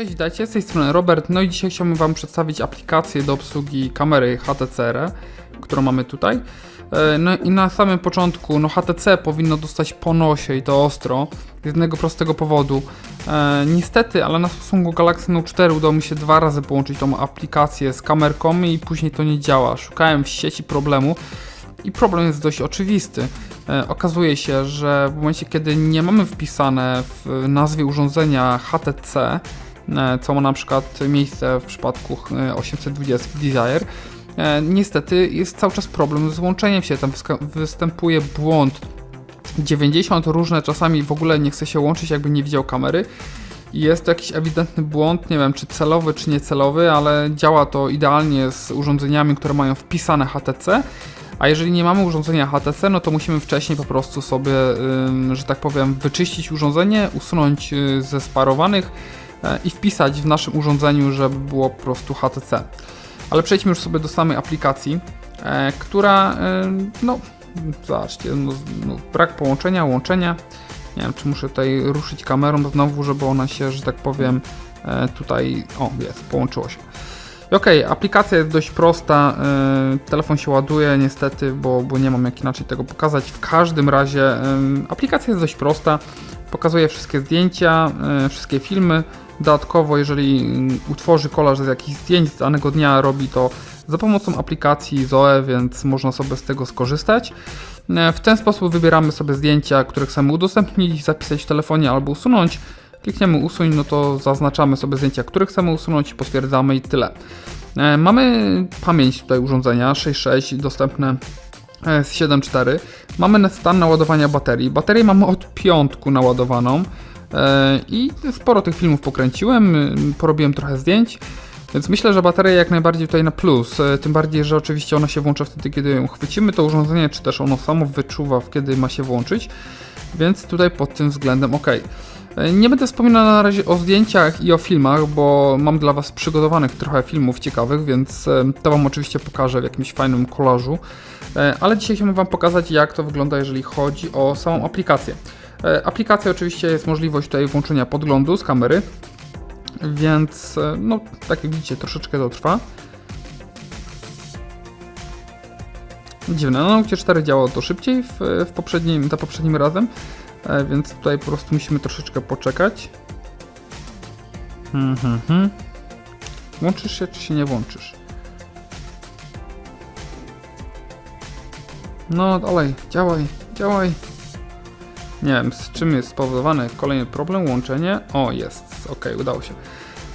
Cześć, witajcie, z tej strony Robert, no i dzisiaj chciałbym Wam przedstawić aplikację do obsługi kamery HTCR, którą mamy tutaj. E, No i na samym początku, no HTC powinno dostać po nosie i to ostro, z jednego prostego powodu. E, niestety, ale na Samsungu Galaxy Note 4 udało mi się dwa razy połączyć tą aplikację z kamerką i później to nie działa. Szukałem w sieci problemu i problem jest dość oczywisty. E, okazuje się, że w momencie, kiedy nie mamy wpisane w nazwie urządzenia HTC, co ma na przykład miejsce w przypadku e, 820 Desire, e, niestety jest cały czas problem z łączeniem się. Tam występuje błąd 90 różne, czasami w ogóle nie chce się łączyć, jakby nie widział kamery. Jest to jakiś ewidentny błąd, nie wiem czy celowy, czy niecelowy, ale działa to idealnie z urządzeniami, które mają wpisane HTC. A jeżeli nie mamy urządzenia HTC, no to musimy wcześniej po prostu sobie, że tak powiem, wyczyścić urządzenie, usunąć y, ze sparowanych e, i wpisać w naszym urządzeniu, żeby było po prostu HTC. Ale przejdźmy już sobie do samej aplikacji, e, która, ym, no, zobaczcie, no, no, brak połączenia, łączenia. Nie wiem, czy muszę tutaj ruszyć kamerą znowu, żeby ona się, że tak powiem, e, tutaj, o, jest, połączyło się. Okej, aplikacja jest dość prosta. telefon się ładuje niestety, bo, bo nie mam jak inaczej tego pokazać. W każdym razie aplikacja jest dość prosta. Pokazuje wszystkie zdjęcia, wszystkie filmy. Dodatkowo, jeżeli utworzy kolaż z jakichś zdjęć z danego dnia, robi to za pomocą aplikacji Zoe, więc można sobie z tego skorzystać. Y, W ten sposób wybieramy sobie zdjęcia, które chcemy udostępnić, zapisać w telefonie albo usunąć. Klikniemy usuń, no to zaznaczamy sobie zdjęcia, które chcemy usunąć potwierdzamy i tyle. E, Mamy pamięć tutaj urządzenia 6.6 dostępne e, z 7.4. Mamy stan naładowania baterii. Baterię mamy od piątku naładowaną e, i sporo tych filmów pokręciłem, y, porobiłem trochę zdjęć. Więc myślę, że bateria jak najbardziej tutaj na plus. e, Tym bardziej, że oczywiście ona się włącza wtedy, kiedy ją chwycimy to urządzenie, czy też ono samo wyczuwa, kiedy ma się włączyć. Więc tutaj pod tym względem ok. E, Nie będę wspominał na razie o zdjęciach i o filmach, bo mam dla Was przygotowanych trochę filmów ciekawych, więc e, to Wam oczywiście pokażę w jakimś fajnym kolażu. E, Ale dzisiaj chciałbym Wam pokazać, jak to wygląda, jeżeli chodzi o samą aplikację. E, Aplikacja oczywiście jest możliwość tutaj włączenia podglądu z kamery, więc e, no, tak jak widzicie, troszeczkę to trwa. Dziwne, no Note 4 działało to szybciej w, w poprzednim, za poprzednim razem, e, więc tutaj po prostu musimy troszeczkę poczekać. Hmm, hmm, hmm. Łączysz się, czy się nie włączysz? No dalej, działaj, działaj. Nie wiem, z czym jest spowodowany kolejny problem, łączenie. O, jest, ok, udało się.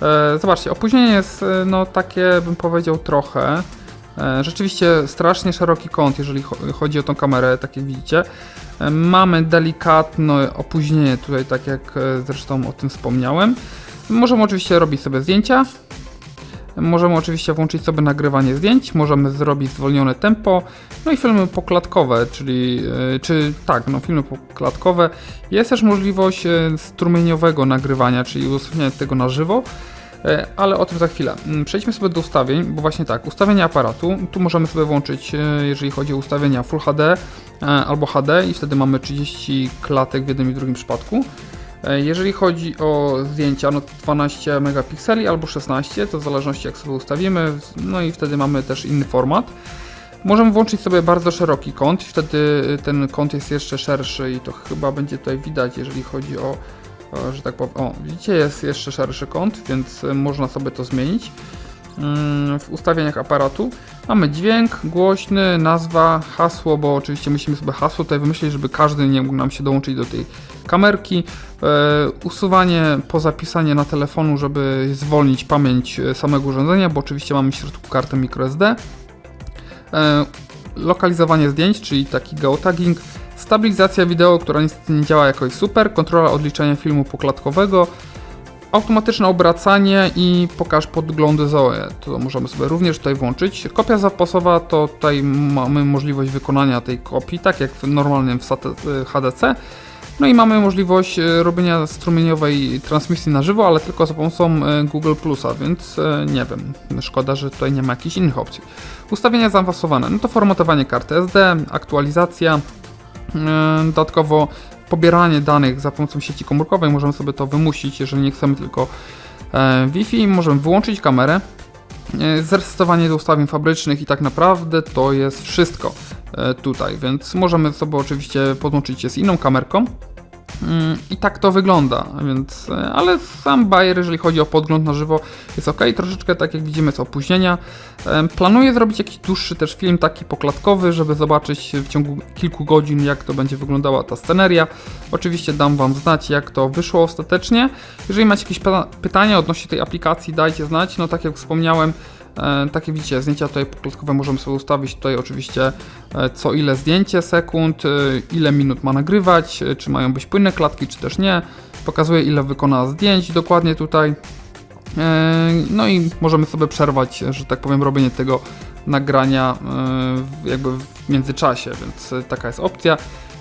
E, zobaczcie, opóźnienie jest, e, no takie bym powiedział trochę. E, Rzeczywiście strasznie szeroki kąt, jeżeli cho- chodzi o tą kamerę, tak jak widzicie. E, Mamy delikatne opóźnienie tutaj, tak jak e, zresztą o tym wspomniałem. Możemy oczywiście robić sobie zdjęcia. Możemy oczywiście włączyć sobie nagrywanie zdjęć, możemy zrobić zwolnione tempo, no i filmy poklatkowe, czyli, e, czy tak, no filmy poklatkowe. Jest też możliwość e, strumieniowego nagrywania, czyli udostępniania tego na żywo. E, ale o tym za chwilę. Mm, Przejdźmy sobie do ustawień, bo właśnie tak, ustawienia aparatu. Tu możemy sobie włączyć, jeżeli chodzi o ustawienia Full HD albo HD i wtedy mamy 30 klatek w jednym i drugim przypadku. E, Jeżeli chodzi o zdjęcia, no 12 megapikseli albo 16, to w zależności jak sobie ustawimy, no i wtedy mamy też inny format. Możemy włączyć sobie bardzo szeroki kąt, wtedy ten kąt jest jeszcze szerszy i to chyba będzie tutaj widać, jeżeli chodzi o, o że tak powiem, o widzicie jest jeszcze szerszy kąt, więc y, można sobie to zmienić. Mm, W ustawieniach aparatu mamy dźwięk, głośny, nazwa, hasło, bo oczywiście musimy sobie hasło tutaj wymyślić, żeby każdy nie mógł nam się dołączyć do tej kamerki. E, usuwanie po zapisanie na telefonu, żeby zwolnić pamięć e, samego urządzenia, bo oczywiście mamy w środku kartę microSD. E, lokalizowanie zdjęć, czyli taki geotagging, stabilizacja wideo, która niestety nie działa jakoś super, kontrola odliczania filmu poklatkowego, automatyczne obracanie i pokaż podglądy Zoe. To możemy sobie również tutaj włączyć. Kopia zapasowa to tutaj mamy możliwość wykonania tej kopii, tak jak w normalnym w SAT- HDC. No i mamy możliwość e, robienia strumieniowej transmisji na żywo, ale tylko za pomocą e, Google Plusa, więc nie wiem, szkoda, że tutaj nie ma jakichś innych opcji. Ustawienia zaawansowane, no to formatowanie karty SD, aktualizacja, dodatkowo pobieranie danych za pomocą sieci komórkowej, możemy sobie to wymusić, jeżeli nie chcemy tylko e, Wi-Fi, możemy wyłączyć kamerę, e, zresetowanie do ustawień fabrycznych i tak naprawdę to jest wszystko e, tutaj, więc możemy sobie oczywiście podłączyć się z inną kamerką. Mm, I tak to wygląda, więc, e, ale sam bajer, jeżeli chodzi o podgląd na żywo, jest ok. Troszeczkę tak jak widzimy z opóźnienia. Planuję zrobić jakiś dłuższy też film, taki poklatkowy, żeby zobaczyć w ciągu kilku godzin, jak to będzie wyglądała ta sceneria. Oczywiście dam Wam znać, jak to wyszło ostatecznie. Jeżeli macie jakieś pyta- pytania odnośnie tej aplikacji, dajcie znać. No tak jak wspomniałem, takie widzicie, zdjęcia tutaj poklatkowe możemy sobie ustawić tutaj oczywiście e, co ile zdjęcie sekund, e, ile minut ma nagrywać, e, czy mają być płynne klatki, czy też nie. Pokazuje ile wykona zdjęć dokładnie tutaj. E, No i możemy sobie przerwać, że tak powiem, robienie tego nagrania e, jakby w międzyczasie, więc e, taka jest opcja.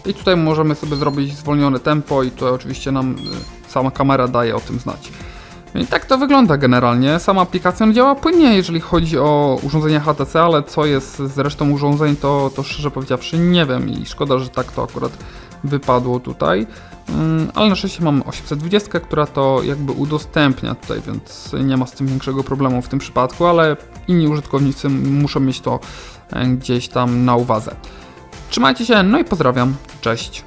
I tutaj możemy sobie zrobić zwolnione tempo i tutaj oczywiście nam e, sama kamera daje o tym znać. I tak to wygląda generalnie. Sama aplikacja działa płynnie, jeżeli chodzi o urządzenia HTC, ale co jest z resztą urządzeń, to, to szczerze powiedziawszy nie wiem i szkoda, że tak to akurat wypadło tutaj. Mm, Ale na szczęście mam 820, która to jakby udostępnia tutaj, więc nie ma z tym większego problemu w tym przypadku, ale inni użytkownicy muszą mieć to e, gdzieś tam na uwadze. Trzymajcie się, no i pozdrawiam. Cześć.